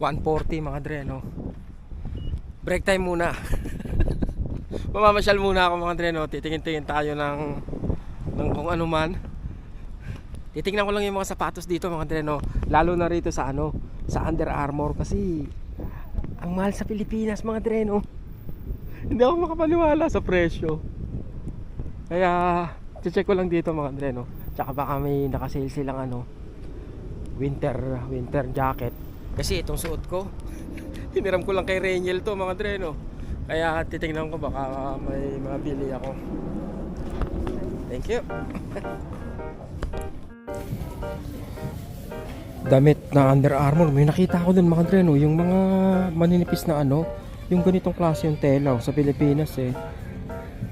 140 mga dre no? Break time muna. Mamamasyal muna ako mga dre no? Titingin-tingin tayo ng ng kung ano man. Titingnan ko lang yung mga sapatos dito mga dre no? Lalo na rito sa ano sa Under Armour kasi ang mahal sa Pilipinas mga dre no hindi ako makapaniwala sa presyo. Kaya check ko lang dito mga dre no tsaka baka may nakasale silang ano winter winter jacket. Kasi itong suot ko hiniram ko lang kay Reniel to mga dre no kaya titingnan ko baka may mga bili ako. Thank you damit na Under Armour. May nakita ko dun mga dre no? Yung mga maninipis na ano yung ganitong klase yung tela oh, sa Pilipinas eh.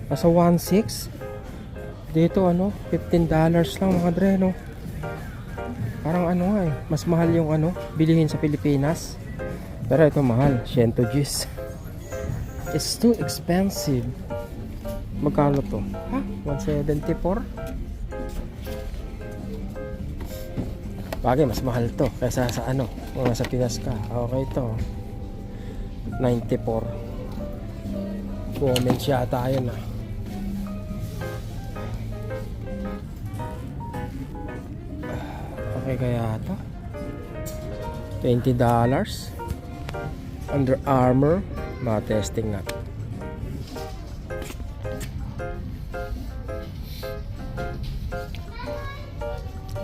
Nasa 1.6 dito ano 15 dollars lang mga dre no? Parang ano nga eh mas mahal yung ano bilihin sa Pilipinas. Pero ito mahal 100 Gs it's too expensive. Magkano to? Ha? 174 bagay mas mahal to kaysa sa ano mga sa Pinas ka. Okay to. 94 comments yata yun ah. Okay kaya ito? $20 Under Armour Ma-testing nga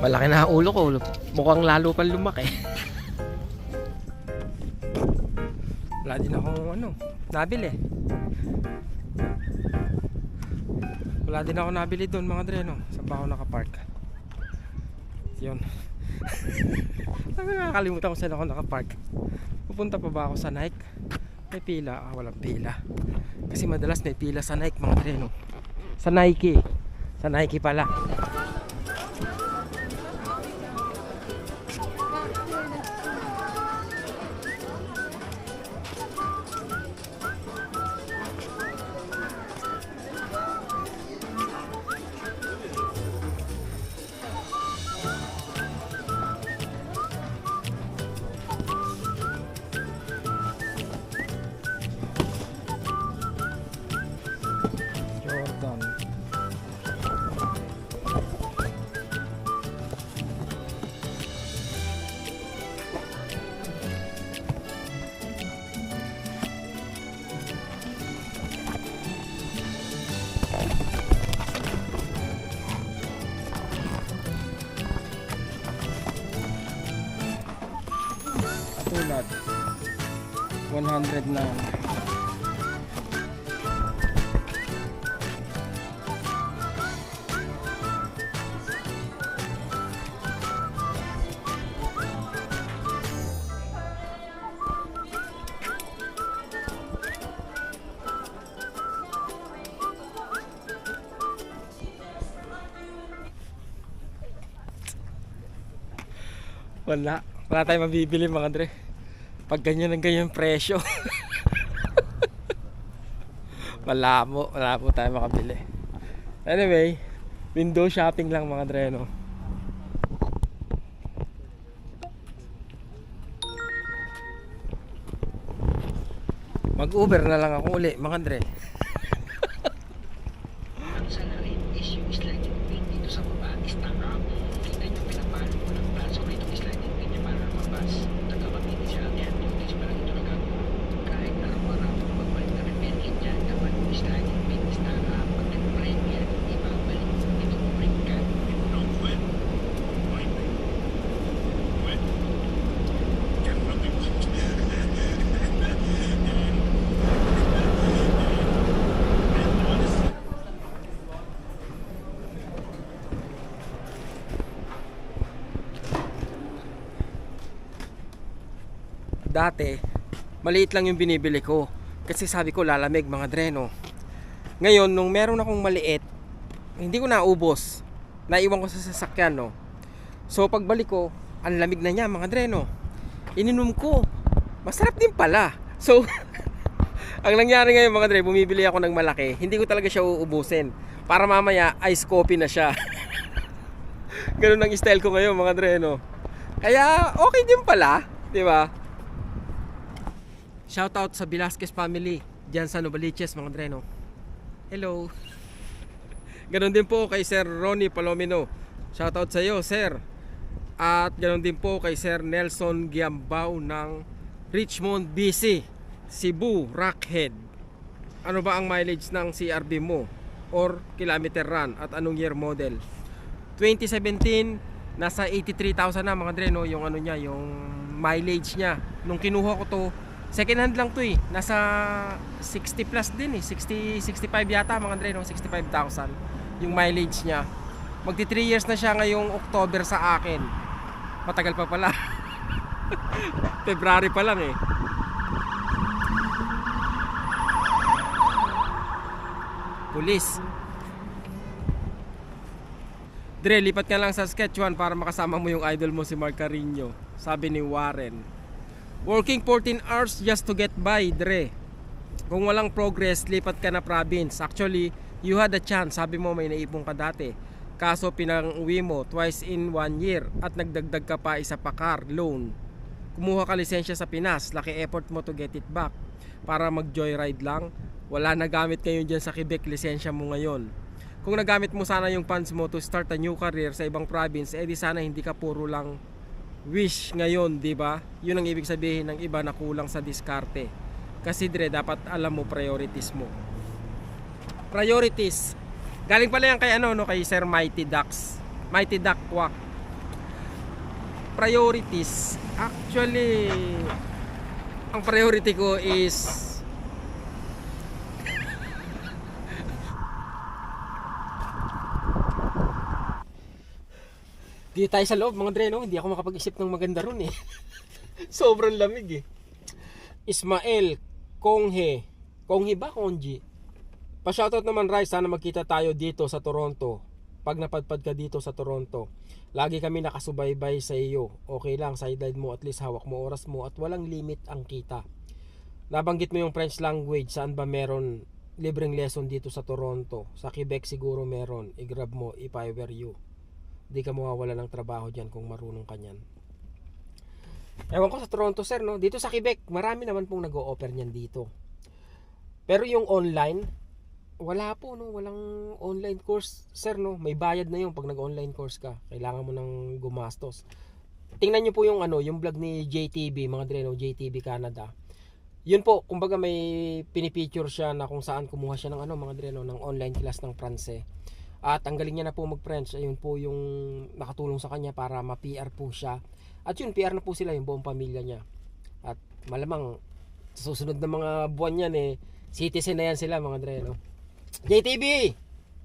Malaki na ulo ko. Mukhang lalo pang lumaki. Wala din akong ano Nabili. Wala din ako nabili doon mga dre no? Saan ba ako nakapark? Yun. Nakakalimutan ko saan ako nakapark. Pupunta pa ba ako sa Nike? May pila. Ah walang pila. Kasi madalas may pila sa Nike mga treno sa Nike. Sa Nike pala Katulad 100 na Wala. Wala tayong mabibili mga dre. Pag ganyan ang ganyan presyo. Wala po tayo makabili. Anyway, window shopping lang mga dre no. Mag-Uber na lang ako uli mga dre. Ang salarin is yung sliding pane dito sa baba is tama. Kita nyo pinapalo ko ng braso rito yung sliding pane niya para lumabas. Nagkabagin siya. Yan, yung days pa lang ito nagagawa. Kahit araw-araw, pagbalik na repair kit dyan, dapat yung sliding pane is tama. Pag nag-break yan, ibabalik itong brake gun. No, when? Why? When? Can nothing dati maliit lang yung binibili ko kasi sabi ko lalamig mga dreno ngayon nung meron akong maliit hindi ko naubos naiwan ko sa sasakyan no so pagbalik ko ang lamig na niya mga dreno ininom ko masarap din pala So, ang nangyari ngayon mga Dre, bumibili ako ng malaki. Hindi ko talaga siya uubusin. Para mamaya, ice coffee na siya. Ganun ang style ko ngayon mga Dre, no? Kaya, okay din pala. Di ba? Shoutout sa Velasquez family. Diyan sa Novaliches mga Dre, no? Hello. Ganon din po kay Sir Ronnie Palomino. Shoutout sa iyo, Sir. At ganon din po kay Sir Nelson Giambao ng Richmond, BC. Cebu, Rockhead. Ano ba ang mileage ng CRB mo? Or kilometer run? At anong year model? 2017, nasa 83,000 na mga dre, no? Yung ano niya, yung mileage niya. Nung kinuha ko to, second hand lang to eh. Nasa 60 plus din eh. 60, 65 yata mga dre, no? 65,000 yung mileage niya. Magti 3 years na siya ngayong October sa akin. Matagal pa pala. February pa lang eh. Pulis. Dre, lipat ka lang sa Saskatchewan para makasama mo yung idol mo si Mark Carino. Sabi ni Warren. Working 14 hours just to get by, Dre. Kung walang progress, lipat ka na province. Actually, you had a chance. Sabi mo may naipon ka dati. Kaso pinang-uwi mo twice in one year at nagdagdag ka pa isa pa car loan. Kumuha ka lisensya sa Pinas. Laki effort mo to get it back. Para mag-joyride lang. Wala na gamit kayo dyan sa Quebec lisensya mo ngayon. Kung nagamit mo sana yung funds mo to start a new career sa ibang province, edi sana hindi ka puro lang wish ngayon, di ba? Yun ang ibig sabihin ng iba na kulang sa diskarte. Kasi dire, dapat alam mo priorities mo. Priorities. Galing pala yan kay ano, no, kay Sir Mighty Ducks. Mighty Duck Quack. Priorities. Actually, ang priority ko is Di tayo sa loob, mga dreno. Hindi ako makapag-isip ng maganda ron eh. Sobrang lamig eh. Ismael Konghe. Konghe ba? Kongji? Pa-shoutout naman Rai, sana magkita tayo dito sa Toronto. Pag napadpad ka dito sa Toronto, lagi kami nakasubaybay sa iyo. Okay lang, sideline mo at least hawak mo oras mo at walang limit ang kita. Nabanggit mo yung French language, saan ba meron libreng lesson dito sa Toronto? Sa Quebec siguro meron. I-grab mo if I were you. Di ka mawawala ng trabaho dyan kung marunong ka niyan. Ewan ko sa Toronto sir no, dito sa Quebec marami naman pong nag-o-offer niyan dito. Pero yung online, wala po no, walang online course sir no, may bayad na yung pag nag-online course ka. Kailangan mo nang gumastos. Tingnan niyo po yung ano, yung vlog ni JTB, mga dreno, JTB Canada. Yun po, kumbaga may pinipicture siya na kung saan kumuha siya ng ano, mga dreno, ng online class ng Pranse. At ang niya na po mag-French, ayun po yung nakatulong sa kanya para ma-PR po siya. At yun, PR na po sila yung buong pamilya niya. At malamang sa susunod na mga buwan yan eh, citizen na yan sila mga dre, no? JTB!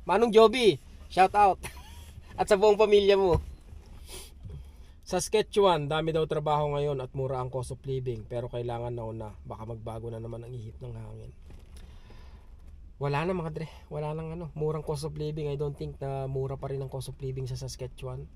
Manong Joby! Shout out! At sa buong pamilya mo. Sa Saskatchewan, dami daw trabaho ngayon at mura ang cost of living. Pero kailangan na una, baka magbago na naman ang ihip ng hangin. Wala na mga dre, wala nang ano, murang cost of living. I don't think na mura pa rin ang cost of living sa Saskatchewan.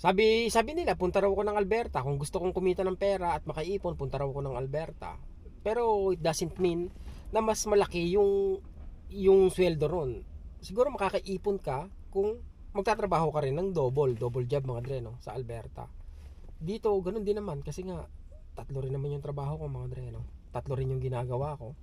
Sabi, sabi nila, punta raw ako ng Alberta. Kung gusto kong kumita ng pera at makaipon, punta raw ako ng Alberta. Pero it doesn't mean na mas malaki yung yung sweldo ron. Siguro makakaipon ka kung magtatrabaho ka rin ng double, double job mga dre, no, sa Alberta. Dito, ganun din naman kasi nga tatlo rin naman yung trabaho ko mga dre, no. Tatlo rin yung ginagawa ko.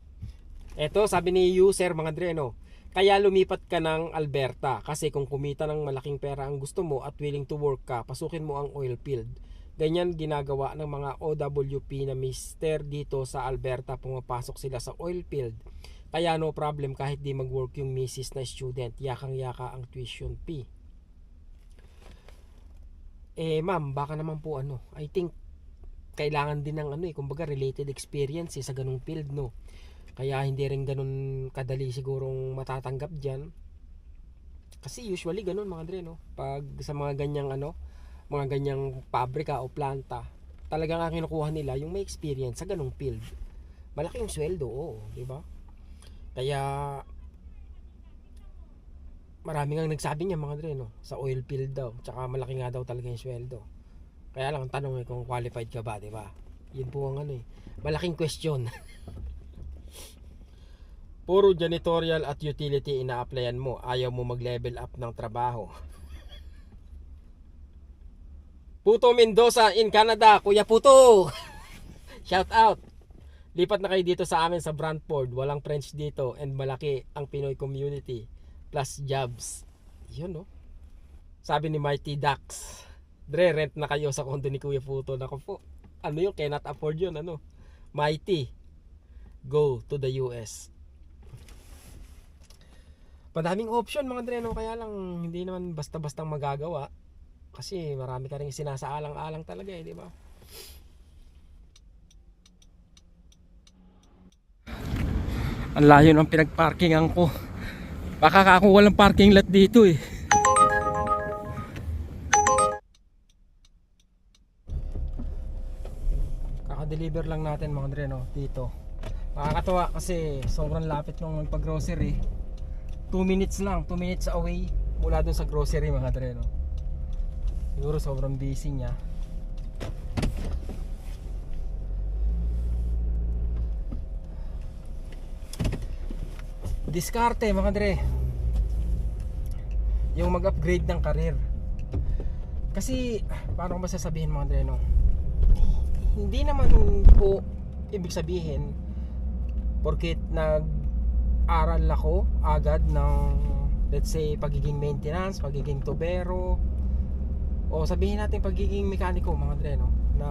Eto, sabi ni user mga dre, no. Kaya lumipat ka ng Alberta kasi kung kumita ng malaking pera ang gusto mo at willing to work ka, pasukin mo ang oil field. Ganyan ginagawa ng mga OWP na mister dito sa Alberta pumapasok sila sa oil field. Kaya no problem kahit di mag-work yung misis na student, yakang yaka ang tuition fee. Eh ma'am, baka naman po ano, I think kailangan din ng ano eh, kumbaga related experience eh, sa ganung field no. Kaya hindi rin ganun kadali sigurong matatanggap diyan. Kasi usually ganun mga dre no. Pag sa mga ganyang ano, mga ganyang pabrika o planta, talagang ang kinukuha nila yung may experience sa ganung field. Malaki yung sweldo, oo, di ba? Kaya marami nga nagsabi niya mga dre no, sa oil field daw. Tsaka malaki nga daw talaga yung sweldo. Kaya lang ang tanong eh kung qualified ka ba, di ba? Yun po ang ano eh. Malaking question. Puro janitorial at utility ina-applyan mo. Ayaw mo mag-level up ng trabaho. Puto Mendoza in Canada. Kuya Puto! Shout out! Lipat na kayo dito sa amin sa Brantford. Walang French dito and malaki ang Pinoy community. Plus jobs. Yun no. Sabi ni Mighty Dax. Dre, rent na kayo sa condo ni Kuya Puto. Nako po. Ano yun? Cannot afford yun. Ano? Mighty. Go to the US. Madaming option mga Dre. No? Kaya lang hindi naman basta-bastang magagawa. Kasi marami ka rin sinasaalang-alang talaga eh. Di ba? Ang layo ng pinagparkingan ko. Baka ako walang parking lot dito eh. Kaka-deliver lang natin mga Dre no, dito. Nakakatawa kasi sobrang lapit nung magpag-grocery. 2 minutes lang, 2 minutes away mula dun sa grocery mga Dre no. Siguro sobrang busy niya. Diskarte mga Dre. Yung mag-upgrade ng karir. Kasi, paano ba sasabihin mga Dre no? Hindi naman po ibig sabihin porkit nag-aral ako agad ng let's say pagiging maintenance, pagiging tubero o sabihin natin pagiging mekaniko mga Dre no? na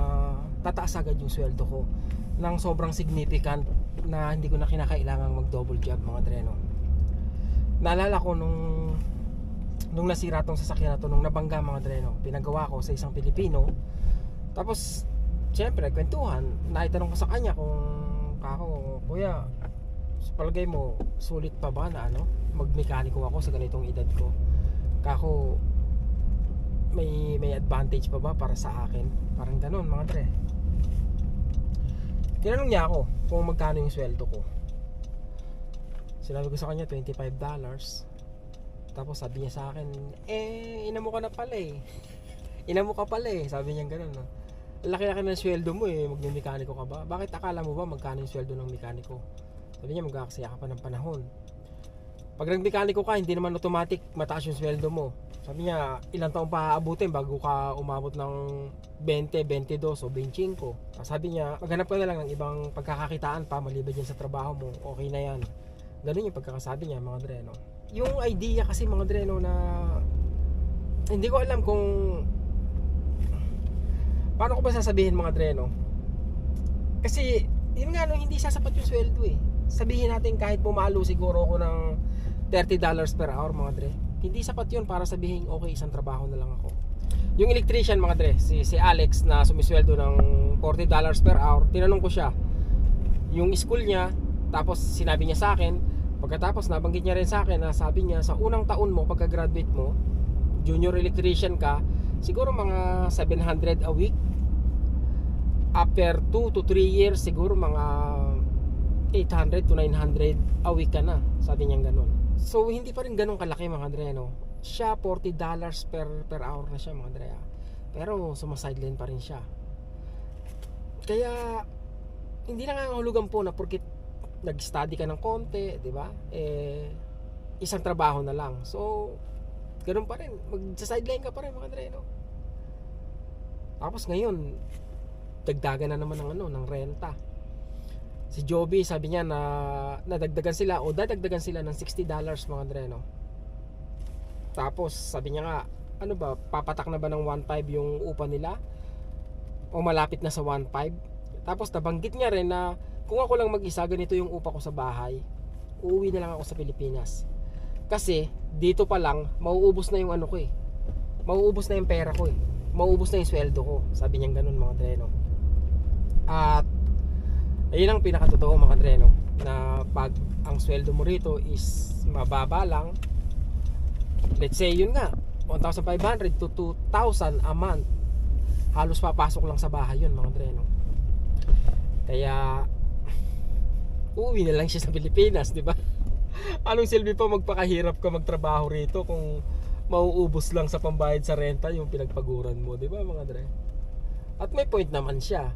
tataas agad yung sweldo ko ng sobrang significant na hindi ko na kinakailangang mag double job mga Dre no? naalala ko nung nung nasira tong sasakyan na to nung nabangga mga Dre no? pinagawa ko sa isang Pilipino tapos syempre kwentuhan naitanong ko sa kanya kung kako kuya sa palagay mo sulit pa ba na ano magmekaniko ako sa ganitong edad ko? Kako may may advantage pa ba para sa akin? Parang ganun mga tre tinanong niya ako kung magkano yung sweldo ko. Sinabi ko sa kanya 25 dollars. Tapos sabi niya sa akin eh ina mo ka na pala eh. Ina mo ka pala eh. Sabi niya ganun no? laki-laki ng sweldo mo eh. Magme-mekaniko ka ba? Bakit akala mo ba magkano yung sweldo ng mekaniko sabi niya magkakasaya ka pa ng panahon. Pag nagmekaniko ka hindi naman automatic mataas yung sweldo mo. Sabi niya ilang taon pa aabutin bago ka umabot ng 20, 22 o 25 sabi niya maghanap ka na lang ng ibang pagkakakitaan pa maliban dyan sa trabaho mo. Okay na yan. Ganun yung pagkakasabi niya mga dreno. Yung idea kasi mga dreno na hindi ko alam kung paano ko ba sasabihin mga dreno? Kasi yun nga no hindi sasapat yung sweldo eh sabihin natin kahit pumalo siguro ako ng 30 dollars per hour mga dre hindi sapat yun para sabihin okay isang trabaho na lang ako. Yung electrician mga dre si, si Alex na sumisweldo ng 40 dollars per hour tinanong ko siya yung school niya tapos sinabi niya sa akin pagkatapos nabanggit niya rin sa akin na sabi niya sa unang taon mo pagka graduate mo junior electrician ka siguro mga 700 a week. After 2 to 3 years siguro mga 800 to 900 a week ka na. Sabi niya ganun. So hindi pa rin ganun kalaki mga Dre no? Siya 40 dollars per per hour na siya mga Dre ah. pero sumasideline pa rin siya. Kaya hindi na nga hulugan po na porque nag-study ka ng konti di ba? Eh isang trabaho na lang. So ganun pa rin. Mag-sideline ka pa rin mga Dre no? Tapos ngayon dagdagan na naman ng ano ng renta si Joby sabi niya na nadagdagan sila o dadagdagan sila ng 60 dollars mga dreno tapos sabi niya nga ano ba papatak na ba ng 1.5 yung upa nila? O malapit na sa 1.5 tapos nabanggit niya rin na kung ako lang mag-isa ganito yung upa ko sa bahay. Uuwi na lang ako sa Pilipinas. Kasi dito pa lang mauubos na yung ano ko eh. Mauubos na yung pera ko eh. Mauubos na yung sweldo ko sabi niya ganun mga dreno at ayun ang pinakatotoo mga dreno na pag ang sweldo mo rito is mababa lang let's say yun nga 1,500 to 2,000 a month halos papasok lang sa bahay yun mga dreno kaya uuwi na lang siya sa Pilipinas di ba? Anong silbi pa magpakahirap ka magtrabaho rito kung mauubos lang sa pambayad sa renta yung pinagpaguran mo di ba mga dre at may point naman siya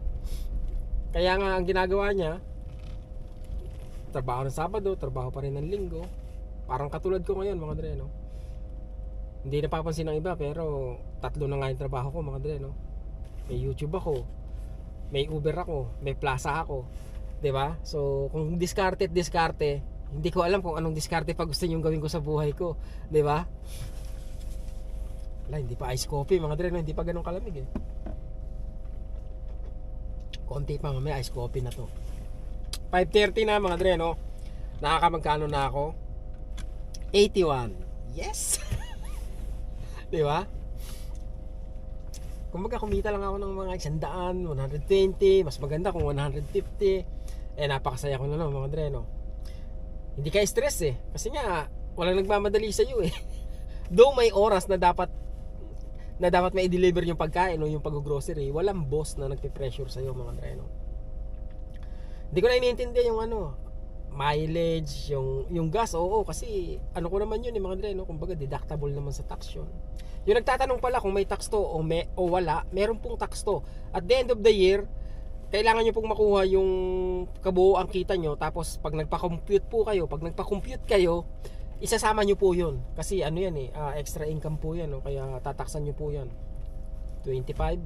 Kaya nga ang ginagawa niya, trabaho ng Sabado, trabaho pa rin ng Linggo. Parang katulad ko ngayon mga dre, no? Hindi napapansin ng iba pero tatlo na nga yung trabaho ko mga dre, no? May YouTube ako, may Uber ako, may Plaza ako. 'Di ba? So, kung diskarte at diskarte, hindi ko alam kung anong diskarte pa gusto niyo gawin ko sa buhay ko, 'di ba? Wala, hindi pa ice coffee mga dre, no? hindi pa ganun kalamig eh. Konti pa mamaya ice coffee na to. 5.30 na mga dre, no? Nakakamagkano na ako? 81. Yes! Di ba? Kumbaga kumita lang ako ng mga 100, 120, mas maganda kung 150. Eh napakasaya ko na no, mga dre, no? Hindi ka stress eh. Kasi nga, walang nagmamadali sa iyo eh. Though may oras na dapat na dapat may deliver yung pagkain o yung pag-grocery, walang boss na nagpe-pressure sa iyo mga dre, no? Hindi ko na iniintindihan yung ano, mileage, yung yung gas, oo, kasi ano ko naman yun eh mga dre, no? Kumbaga deductible naman sa tax yun. Yung nagtatanong pala kung may tax to o, may, o wala, meron pong tax to. At the end of the year, kailangan nyo pong makuha yung kabuoang kita nyo. Tapos pag nagpa-compute po kayo, pag nagpa-compute kayo, isasama nyo po yun. Kasi ano yan eh, ah, extra income po yan. No? Kaya tataksan nyo po yan. 25%,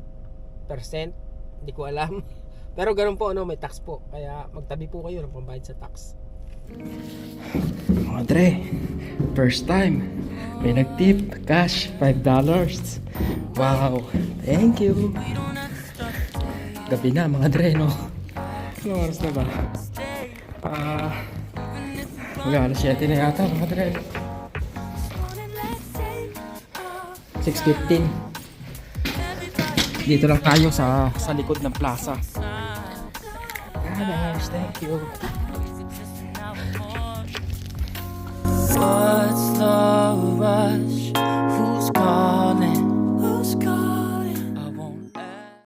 hindi ko alam. Pero ganun po, ano, may tax po. Kaya magtabi po kayo ng pambayad sa tax. Mga Dre, first time, may nag-tip, cash, $5. Wow, thank you. Gabi na mga Dre, no? Ano oras na ba? Ah, uh, Hanggang alas 7 na yata mga drive. 6.15 Dito lang tayo sa sa likod ng plaza. God, Ash, thank you. What's the rush? Who's gone?